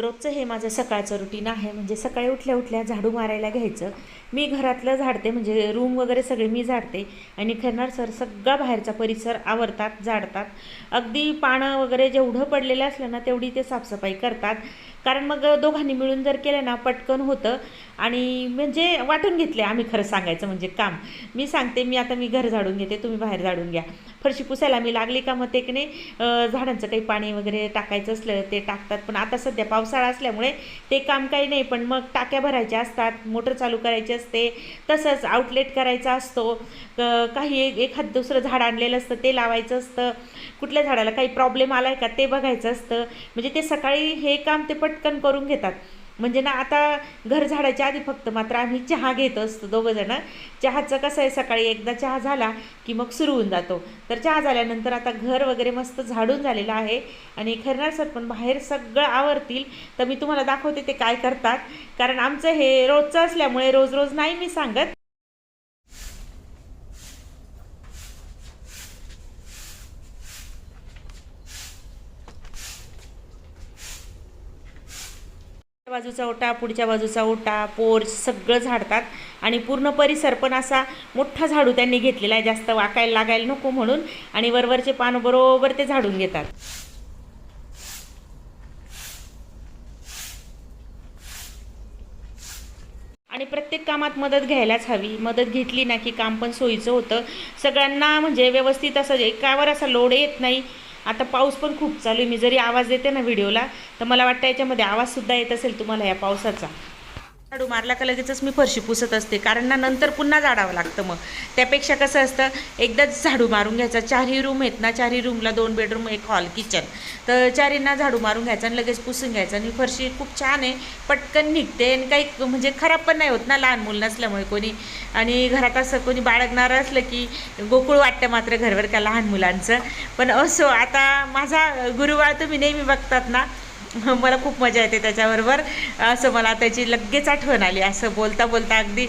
रोजचं हे माझं सकाळचं रुटीन आहे. म्हणजे सकाळी उठल्या उठल्या झाडू मारायला घ्यायचं. मी घरातलं झाडते म्हणजे रूम वगैरे सगळे मी झाडते. आणि खरणार सर सगळा बाहेरचा परिसर आवरतात झाडतात अगदी पानं वगैरे जेवढं पडलेलं असलं ना तेवढी ते साफसफाई करतात. कारण मग दोघांनी मिळून जर केलं ना पटकन होतं. आणि म्हणजे वाटून घेतले आम्ही खरं सांगायचं म्हणजे काम. मी सांगते मी आता मी घर झाडून घेते तुम्ही बाहेर झाडून घ्या. फरशी पुसायला मी लागली का मग ते की नाही झाडांचं काही पाणी वगैरे टाकायचं असलं ते टाकतात. पण आता सध्या पावसाळा असल्यामुळे ते काम काही नाही पण मग टाक्या भरायच्या असतात मोटर चालू करायची असते. तसंच आउटलेट करायचा असतो. क- काही एक- दुसरं झाड आणलेलं असतं ते लावायचं असतं. कुठल्या झाडाला काही प्रॉब्लेम आला आहे का ते बघायचं असतं. म्हणजे ते सकाळी हे काम ते पण पटकन करून घेतात. म्हणजे ना आता घर झाडायच्या आधी फक्त मात्र आम्ही चहा घेत असतो दोघंजणं. चहाचं कसं आहे सकाळी एकदा चहा झाला की मग सुरू होऊन जातो. तर चहा झाल्यानंतर आता घर वगैरे मस्त झाडून झालेलं आहे आणि खरणार सर पण बाहेर सगळं आवरतील. तर मी तुम्हाला दाखवते ते काय करतात. कारण आमचं हे रोजचं असल्यामुळे रोज रोज नाही मी सांगत. बाजूचा ओटा पुढच्या बाजूचा ओटा पोर्च सगळं झाडतात. आणि पूर्ण परिसर पण असा मोठा झाडू त्यांनी घेतलेला आहे. जास्त वाकायला लागायला नको म्हणून. आणि वरवरचे पान बरोबर ते झाडून घेतात. आणि प्रत्येक कामात मदत घ्यायलाच हवी. मदत घेतली ना की काम पण सोयीचं होतं. सगळ्यांना म्हणजे व्यवस्थित असं एकावर असा लोड येत नाही. आता पाऊस पण खूप चालू आहे. मी जरी आवाज देते ना व्हिडिओला तर मला वाटतं याच्यामध्ये आवाजसुद्धा येत असेल तुम्हाला या पावसाचा. झाडू मारला का लगेचच मी फरशी पुसत असते. कारण ना नंतर पुन्हा झाडावं लागतं मग. त्यापेक्षा कसं असतं एकदाच झाडू मारून घ्यायचा. चारही रूम आहेत ना चारही रूमला दोन बेडरूम एक हॉल किचन. तर चारींना झाडू मारून घ्यायचा आणि लगेच पुसून घ्यायचं. आणि फरशी खूप छान आहे पटकन निघते आणि काही म्हणजे खराब पण नाही होत ना लहान मुलं नसल्यामुळे कोणी. आणि घरात असं कोणी बाळगणारं असलं की गोकुळ वाटतं मात्र घरवर का लहान मुलांचं. पण असो आता माझा गुरुवार तुम्ही नेहमी बघतात ना मला खूप मजा येते त्याच्याबरोबर. असं मला त्याची लगेच आठवण आली. असं बोलता बोलता अगदी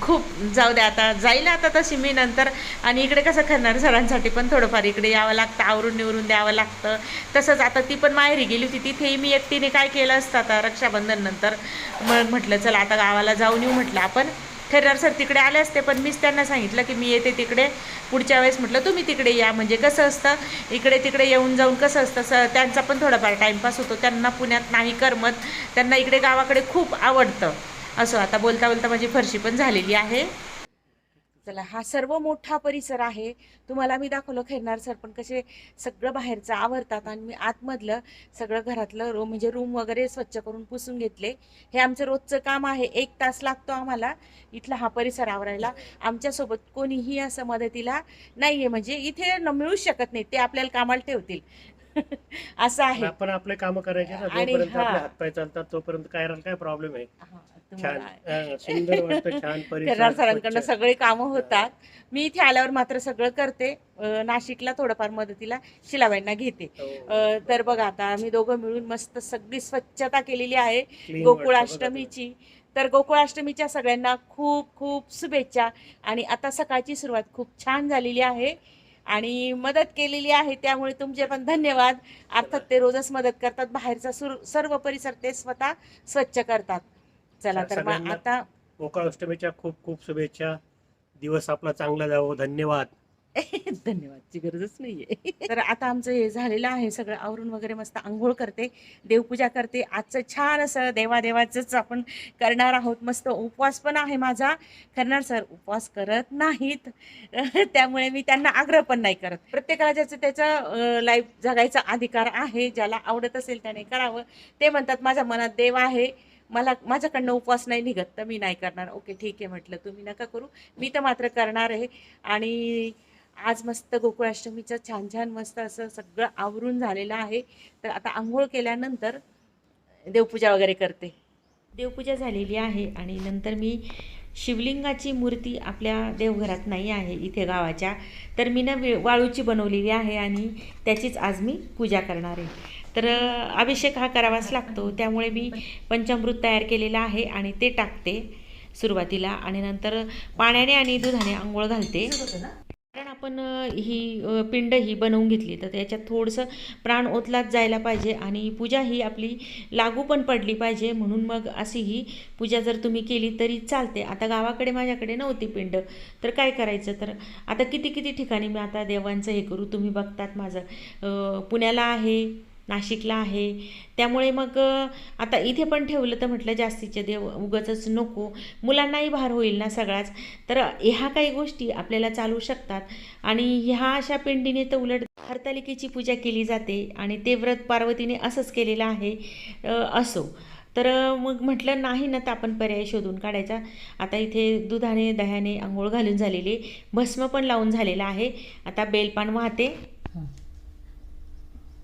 खूप जाऊ द्या आता जाईल आता तशी मी नंतर. आणि इकडे कसं करणार सरांसाठी पण थोडंफार इकडे यावं लागतं आवरून निवरून द्यावं लागतं. तसंच आता ती पण माहेरी गेली होती. तिथेही मी एकटीने काय केलं असतं आता रक्षाबंधन नंतर. मग म्हटलं चला आता गावाला जाऊन येऊ म्हटलं आपण. खरं सर तिकडे आले असते पण मीच त्यांना सांगितलं की मी येते तिकडे पुढच्या वेळेस म्हटलं तुम्ही तिकडे या. म्हणजे कसं असतं इकडे तिकडे येऊन जाऊन कसं असतं स त्यांचा पण थोडाफार टाईमपास होतो. त्यांना पुण्यात नाही करमत त्यांना इकडे गावाकडे खूप आवडतं. असं आता बोलता बोलता माझी फरशी पण झालेली आहे. चला हा सर्व मोठा परिसर आहे. तुम्हाला मी दाखवलं खेळणार सर पण कसे सगळं बाहेरचं आवरतात आणि मी आतमधलं सगळं घरातलं रूम म्हणजे रूम वगैरे स्वच्छ करून पुसून घेतले. हे आमचं रोजचं काम आहे. एक तास लागतो आम्हाला इथला हा परिसर आवरायला. आमच्यासोबत कोणीही असं मदतीला नाही आहे म्हणजे इथे न मिळूच शकत नाही. ते आपल्याला कामाला ठेवतील. असं आहे. आपण आपले काम करायचे आणि हातपाय चालतात तोपर्यंत काय काय प्रॉब्लेम आहे? छान. तुम्हाला अं, सुंदर वाटतं छान परिसर करणार सरांकडनं स्वच्छ. सगळे कामं होतात. मी इथे आल्यावर मात्र सगळं करते. अं, नाशिकला थोडंफार मदतीला शिलाबाईंना घेते. हो. अं, तर बघा आता आम्ही दोघं मिळून मस्त सगळी स्वच्छता केलेली आहे. Clean गोकुळाष्टमीची. तर गोकुळाष्टमीच्या सगळ्यांना खूप खूप शुभेच्छा. आणि आता सकाळची सुरुवात खूप छान झालेली आहे. आणि मदत केलेली आहे त्यामुळे तुमचे पण धन्यवाद. अर्थात ते रोजच मदत करतात. बाहेरचा सुर- सर्व परिसर ते स्वतः स्वच्छ करतात. चला तर मग सगळ्यांना- आता गोकुळाष्टमीच्या खूप खूप शुभेच्छा. दिवस आपला चांगला जावो. धन्यवाद. धन्यवादची गरजच नाहीये. तर आता आमचं हे झालेलं आहे सगळं. आवरून वगैरे मस्त आंघोळ करते देवपूजा करते. आजचं छान असं देवादेवाचंच आपण करणार आहोत. मस्त उपवास पण आहे माझा. करणार सर उपवास करत नाहीत. त्यामुळे मी त्यांना आग्रह पण नाही करत. प्रत्येकाला ज्याचं त्याचं लाईफ जगायचा अधिकार आहे. ज्याला आवडत असेल त्याने करावं. ते म्हणतात माझ्या मनात देव आहे. मला माझ्याकडनं उपवास नाही निघत तर मी नाही करणार. ओके ठीक आहे म्हटलं तुम्ही नका करू. मी तर मात्र करणार आहे. आणि आज मस्त गोकुळाष्टमीचं छान छान मस्त असं सगळं आवरून झालेलं आहे. तर आता आंघोळ केल्यानंतर देवपूजा वगैरे करते. देवपूजा झालेली आहे आणि नंतर मी शिवलिंगाची मूर्ती आपल्या देवघरात नाही आहे इथे गावाच्या. तर मी ना वे- वाळूची बनवलेली आहे आणि त्याचीच आज मी पूजा करणार आहे. तर अभिषेक हा करावाच लागतो. त्यामुळे मी पंचामृत तयार केलेलं आहे आणि ते टाकते सुरुवातीला आणि नंतर पाण्याने आणि दुधाने आंघोळ घालते. कारण आपण ही पिंड ही बनवून घेतली तर त्याच्यात थोडंसं प्राण ओतलाच जायला पाहिजे आणि पूजा ही आपली लागू पण पडली पाहिजे. म्हणून मग अशी ही पूजा जर तुम्ही केली तरी चालते. आता गावाकडे माझ्याकडे नव्हती पिंड. तर काय करायचं? तर आता किती किती ठिकाणी मी आता देवांचं हे करू? तुम्ही बघतात माझं पुण्याला आहे नाशिकला आहे. त्यामुळे मग आता इथे पण ठेवलं तर म्हटलं जास्तीचे देव उगाचच नको. मुलांनाही भार होईल ना सगळाच. तर ह्या काही गोष्टी आपल्याला चालू शकतात. आणि ह्या अशा पिंडीने तर उलट हरतालिकेची पूजा केली जाते आणि ते व्रत पार्वतीने असंच केलेलं आहे असो. तर मग म्हटलं नाही ना तर आपण पर्याय शोधून काढायचा. आता इथे दुधाने दह्याने आंघोळ घालून झालेली भस्म पण लावून झालेलं आहे. आता बेलपान वाहते.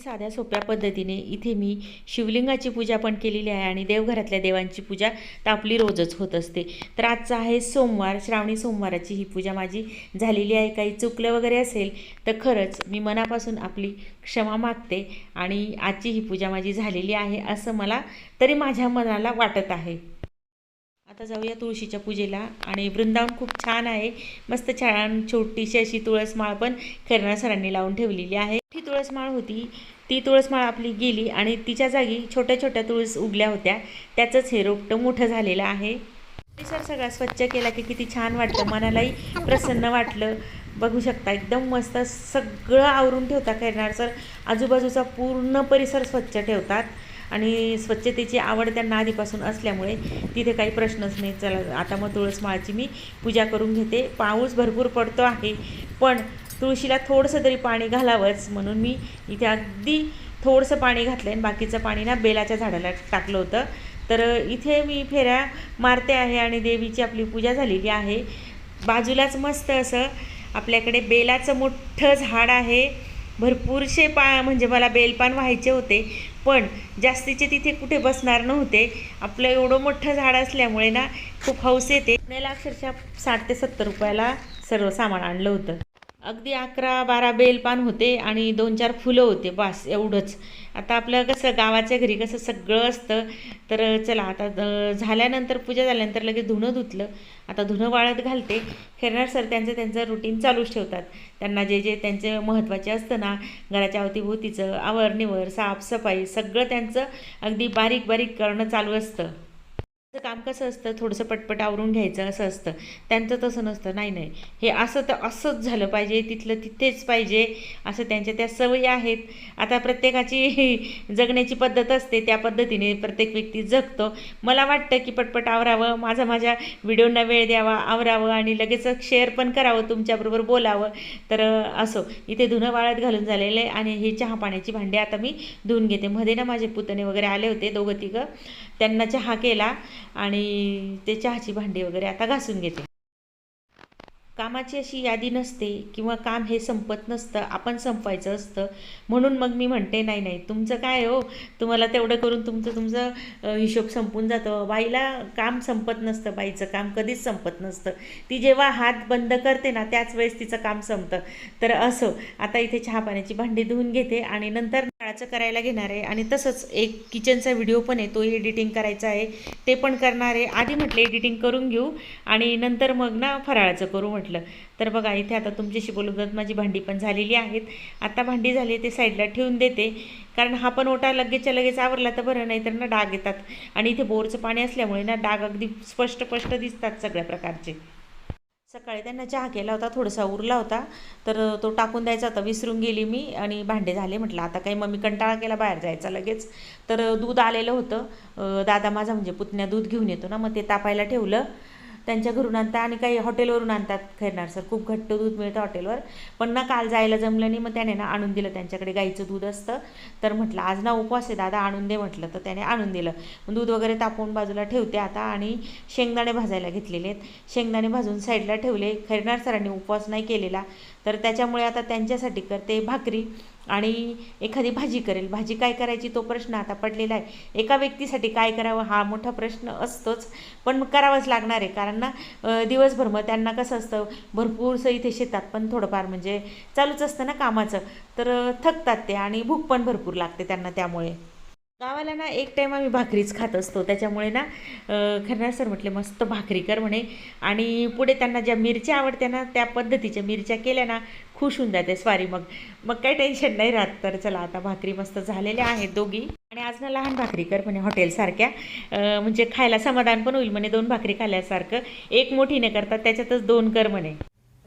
अगदी साध्या सोप्या पद्धतीने इथे मी शिवलिंगाची पूजा पण केलेली आहे आणि देवघरातल्या देवांची पूजा तर आपली रोजच होत असते. तर आजचा आहे सोमवार श्रावणी सोमवाराची ही पूजा माझी झालेली आहे. काही चुकलं वगैरे असेल तर खरंच मी मनापासून आपली क्षमा मागते आणि आजची ही पूजा माझी झालेली आहे असं मला तरी माझ्या मनाला वाटत आहे. आता जाऊया तुळशीच्या पूजेला. आणि वृंदावन खूप छान आहे. मस्त छान छोटीशी अशी तुळस माळ पण खैरनार सरांनी लावून ठेवलेली आहे. ती तुळस माळ होती. ती तुळस माळ आपली गेली आणि तिच्या जागी छोट्या छोट्या तुळस उगल्या होत्या. त्याचंच हे रोपटं मोठं झालेलं आहे. परिसर सगळा स्वच्छ केला की किती छान वाटतं. मनालाही प्रसन्न वाटलं. बघू शकता एकदम मस्त सगळं आवरून ठेवता खैरनार सर. आजूबाजूचा पूर्ण परिसर स्वच्छ ठेवतात. आणि स्वच्छतेची आवड त्यांना आधीपासून असल्यामुळे तिथे काही प्रश्नच नाही. चला आता मग तुळस माळाची मी पूजा करून घेते. पाऊस भरपूर पडतो आहे पण तुळशीला थोडंसं तरी पाणी घालावंच. म्हणून मी इथे अगदी थोडंसं पाणी घातलं आणि बाकीचं पाणी ना बेलाच्या झाडाला टाकलं होतं. तर इथे मी फेऱ्या मारते आहे आणि देवीची आपली पूजा झालेली आहे. बाजूलाच मस्त असं आपल्याकडे बेलाचं मोठं झाड आहे. भरपूरसे पा म्हणजे मला बेलपान व्हायचे होते. पण जास्तीचे तिथे कुठे बसणार नव्हते. आपलं एवढं मोठं झाड असल्यामुळे ना खूप हौस येते. पुण्याला अक्षरशः साठ ते सत्तर रुपयाला सर्व सामान आणलं होतं. अगदी अकरा बारा बेलपान होते आणि दोन चार फुलं होते बस एवढंच. आता आपलं कसं गावाच्या घरी कसं सगळं असतं तर चला आता झाल्यानंतर पूजा झाल्यानंतर लगेच धुणं धुतलं. आता धुणं वाळत घालते. खेळणार सर त्यांचं त्यांचं रुटीन चालूच ठेवतात. त्यांना जे जे त्यांचे महत्त्वाचे असतं ना घराच्या अवतीभोवतीचं आवरणीवर साफसफाई सगळं त्यांचं अगदी बारीक बारीक करणं चालू असतं. काम कसं असतं? थोडंसं पटपट आवरून घ्यायचं असं असतं. त्यांचं तसं नसतं. नाही नाही. हे असं तर असंच झालं पाहिजे. तिथलं तिथेच पाहिजे. असं त्यांच्या त्या सवयी आहेत. आता प्रत्येकाची जगण्याची पद्धत असते. त्या पद्धतीने प्रत्येक व्यक्ती जगतो. मला वाटतं की पटपट आवरावं. माझा माझ्या व्हिडिओंना वेळ द्यावा आवरावं आणि लगेच शेअर पण करावं. तुमच्याबरोबर बोलावं. तर असो. इथे धुणं वाळत घालून झालेलं आहे आणि हे चहा पाण्याची भांडी आता मी धुवून घेते. मध्ये ना माझे पुतणे वगैरे आले होते. दोघं तिघं. त्यांना चहा केला. आणि ते चहाची भांडी वगैरे आता घासून घेते. कामाची अशी यादी नसते किंवा काम हे संपत नसतं आपण संपवायचं असतं. म्हणून मग मी म्हणते नाही नाही तुमचं काय हो? तुम्हाला तेवढं करून तुमचं तुमचं हिशोब संपून जातं. बाईला काम संपत नसतं बाईचं काम कधीच संपत नसतं. ती जेव्हा हात बंद करते ना त्याच वेळेस तिचं काम संपतं. तर असं आता इथे चहा पाण्याची भांडी धुवून घेते आणि नंतर फराळाचं करायला घेणार आहे आणि तसंच एक किचनचा व्हिडिओ पण आहे तोही एडिटिंग करायचा आहे. ते पण करणार आहे. आधी म्हटलं एडिटिंग करून घेऊ आणि नंतर मग ना फराळाचं करू म्हटलं. तर बघा इथे आता तुमच्याशी बोलत माझी भांडी पण झालेली आहेत. आता भांडी झाली ते साईडला ठेवून देते. कारण हा पण ओटा लगेचच्या लगेच आवरला तर बरं नाही तर ना डाग येतात. आणि इथे बोरचं पाणी असल्यामुळे ना डाग अगदी स्पष्ट स्पष्ट दिसतात सगळ्या प्रकारचे. सकाळी त्यांना चहा केला होता थोडासा उरला होता. तर तो टाकून द्यायचा होता विसरून गेली मी आणि भांडे झाले म्हटलं. आता काही मम्मी कंटाळा केला बाहेर जायचा लगेच. तर दूध आलेलं होतं. दादा माझा म्हणजे पुतण्या दूध घेऊन येतो ना मग ते तापायला ठेवलं. त्यांच्या घरून आणता आणि काही हॉटेलवरून आणतात खैरनार सर. खूप घट्ट दूध मिळतं हॉटेलवर. पण ना काल जायला जमलं नाही मग त्याने ना आणून दिलं त्यांच्याकडे. गाईचं दूध असतं. तर म्हटलं आज ना उपवास आहे दादा आणून दे म्हटलं. तर त्याने आणून दिलं. दूध वगैरे तापवून बाजूला ठेवते आता आणि शेंगदाणे भाजायला घेतलेले आहेत. शेंगदाणे भाजून साईडला ठेवले. खैरनार सरांनी उपवास नाही केलेला. तर त्याच्यामुळे आता त्यांच्यासाठी करते भाकरी. आणि एखादी भाजी करेल. भाजी काय करायची तो प्रश्न आता पडलेला आहे. एका व्यक्तीसाठी काय करावं हा मोठा प्रश्न असतोच. पण करावाच करावंच लागणार आहे. कारण ना दिवसभर मग त्यांना कसं असतं भरपूरसं इथे शेतात पण थोडंफार म्हणजे चालूच असतं ना कामाचं. तर थकतात ते आणि भूक पण भरपूर लागते त्यांना त्यामुळे. गावाला ना एक टाईम आम्ही भाकरीच खात असतो. त्याच्यामुळे ना खरणार खरं सर म्हटले मस्त भाकरी कर म्हणे. आणि पुढे त्यांना ज्या मिरच्या आवडत्या ना त्या पद्धतीच्या मिरच्या केल्या ना खुश होऊन जाते. स्वारी मग मग काही टेन्शन नाही राहत. तर चला आता भाकरी मस्त झालेल्या आहेत दोघी. आणि आज ना लहान भाकरी कर म्हणे हॉटेलसारख्या म्हणजे खायला समाधान पण होईल म्हणे दोन भाकरी खाल्ल्यासारखं. एक मोठी न त्याच्यातच दोन कर म्हणे.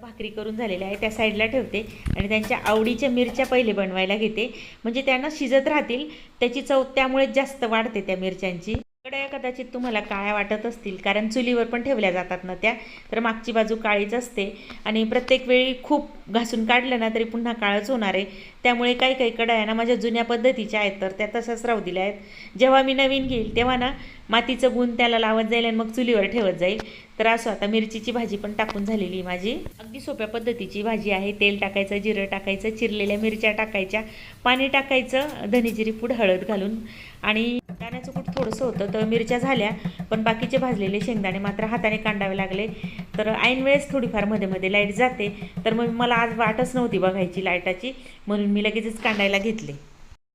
भाकरी करून झालेल्या आहे त्या साईडला ठेवते. आणि त्यांच्या आवडीच्या मिरच्या पहिले बनवायला घेते. म्हणजे त्यांना शिजत राहतील त्याची चव त्यामुळे जास्त वाढते त्या मिरच्यांची. कड्या कदाचित तुम्हाला काळ्या वाटत असतील कारण चुलीवर पण ठेवल्या जातात ना त्या. तर मागची बाजू काळीच असते आणि प्रत्येक वेळी खूप घासून काढलं ना तरी पुन्हा काळच होणार आहे. त्यामुळे काही काही कडाया ना माझ्या जुन्या पद्धतीच्या आहेत तर त्या तशाच राहू दिल्या आहेत. जेव्हा मी नवीन घेईल तेव्हा ना मातीचं गुण त्याला लावत जाईल आणि मग चुलीवर ठेवत जाईल. तर असं आता मिरचीची भाजी पण टाकून झालेली आहे माझी. अगदी सोप्या पद्धतीची भाजी आहे. तेल टाकायचं जिरं टाकायचं चिरलेल्या मिरच्या टाकायच्या पाणी टाकायचं धनेजिरी पूड हळद घालून आणि थोडंसं होतं तर मिरच्या झाल्या पण बाकीचे भाजलेले शेंगदाणे मात्र हाताने कांडावे लागले. तर ऐन वेळेस थोडीफारमध्ये मध्ये लाइट जाते तर मग मला आज वाटच नव्हती बघायची लाईटाची म्हणून मी लगेचच कांडायला घेतले.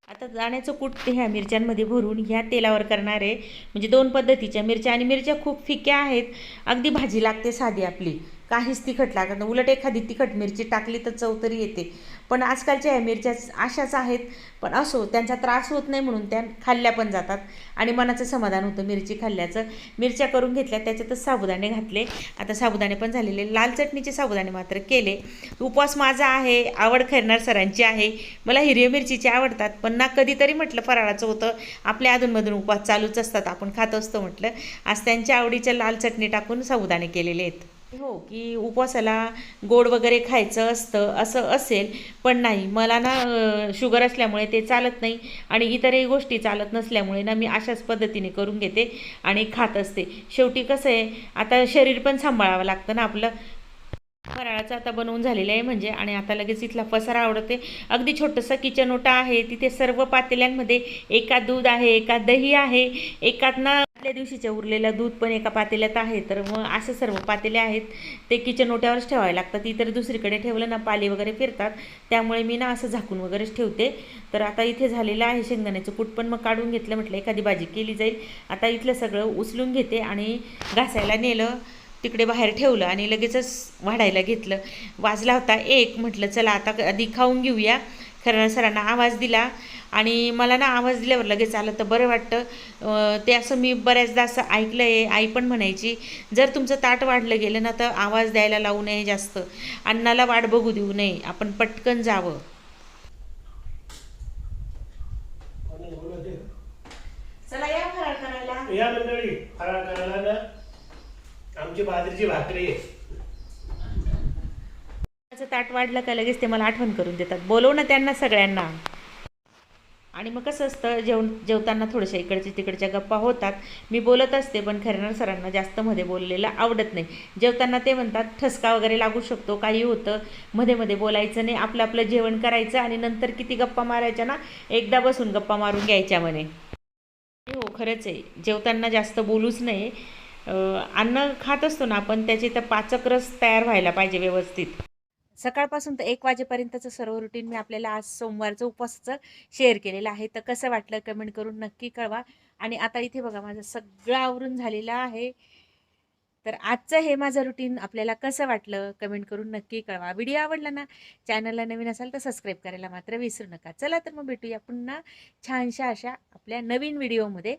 आता दाण्याचं कूट ह्या मिरच्यांमध्ये भरून ह्या तेलावर करणार आहे. म्हणजे दोन पद्धतीच्या मिरच्या आणि मिरच्या खूप फिक्या आहेत. अगदी भाजी लागते साधी आपली. काहीच तिखट लागत नाही. उलट एखादी तिखट मिरची टाकली तर चव तरी येते. पण आजकालच्या ह्या मिरच्या अशाच आहेत. पण असो त्यांचा त्रास होत नाही म्हणून त्या खाल्ल्या पण जातात. आणि मनाचं समाधान होतं मिरची खाल्ल्याचं. मिरच्या करून घेतल्या त्याच्यातच साबुदाणे घातले. आता साबुदाणे पण झालेले. लाल चटणीचे साबुदाणे मात्र केले. उपवास माझा आहे. आवड खैरनार सरांची आहे. मला हिरव्या मिरचीचे आवडतात. पण ना कधीतरी म्हटलं फराळाचं होतं. आपल्या अधूनमधून उपवास चालूच असतात. आपण खात असतो म्हटलं. आज त्यांच्या आवडीच्या लाल चटणी टाकून साबुदाणे केलेले आहेत. हो की उपवासाला गोड वगैरे खायचं असतं असं असेल पण नाही. मला ना शुगर असल्यामुळे ते चालत नाही आणि इतरही गोष्टी चालत नसल्यामुळे ना मी अशाच पद्धतीने करून घेते आणि खात असते. शेवटी कसं आहे आता शरीर पण सांभाळावं लागतं ना आपलं. फराळाचं आता बनवून झालेलं आहे म्हणजे आणि आता लगेच इथला पसारा आवडते. अगदी छोटंसं किचन ओटा आहे तिथे सर्व पातेल्यांमध्ये एकात दूध आहे एकात दही आहे एकात ना आदल्या दिवशीच्या उरलेलं दूध पण एका पातेल्यात आहे तर मग असं सर्व पातेले आहेत ते किचन ओट्यावरच ठेवावे लागतात. इतर दुसरीकडे ठेवलं ना पाली वगैरे फिरतात त्यामुळे मी ना असं झाकून वगैरेच ठेवते. तर आता इथे झालेलं आहे शेंगदाण्याचं कूट पण मग काढून घेतलं म्हटलं एखादी भाजी केली जाईल. आता इथलं सगळं उचलून घेते आणि घासायला नेलं तिकडे बाहेर ठेवलं आणि लगेचच वाढायला घेतलं. वाजला होता एक म्हटलं चला आता आधी खाऊन घेऊया. खरं सरांना आवाज दिला. आणि मला ना आवाज दिल्यावर लगेच आलं तर बरं वाटतं. ते असं मी बऱ्याचदा असं ऐकलं आहे आई पण म्हणायची जर तुमचं ताट वाढलं गेलं ना तर आवाज द्यायला लावू नये जास्त. अन्नाला वाट बघू देऊ नये. आपण पटकन जावं. चला या फराळ करायला. या मंडळी फराळ करायला ना आमची बाजरीची भाकरी आहे. माझं ताट वाढलं का लगेच ते मला आठवण करून देतात. बोलव ना त्यांना सगळ्यांना. आणि मग कसं असतं जेवण जेवताना थोड्याशा इकडच्या तिकडच्या गप्पा होतात. मी बोलत असते पण खरणार सरांना जास्त मध्ये बोललेलं आवडत नाही. जेवताना ते म्हणतात ठसका वगैरे लागू शकतो काही होतं. मध्ये मध्ये बोलायचं नाही आपलं आपलं जेवण करायचं आणि नंतर किती गप्पा मारायच्या ना? एकदा बसून गप्पा मारून घ्यायच्या म्हणे. हो खरंच आहे. जेवताना जास्त बोलूच नाही अन्न खात असतो ना आपण त्याचे तर पाचक रस तयार व्हायला पाहिजे व्यवस्थित. सकाळपासून तर एक वाजेपर्यंतचं सर्व रुटीन मी आपल्याला आज सोमवारचं उपवासाचं शेअर केलेलं आहे. तर कसं वाटलं कमेंट करून नक्की कळवा. आणि आता इथे बघा माझं सगळं आवरून झालेलं आहे. तर आजचं हे माझं रुटीन आपल्याला कसं वाटलं कमेंट करून नक्की कळवा. व्हिडिओ आवडला ना चॅनलला नवीन असाल तर सबस्क्राईब करायला मात्र विसरू नका. चला तर मग भेटूया पुन्हा छानशा अशा आपल्या नवीन व्हिडिओमध्ये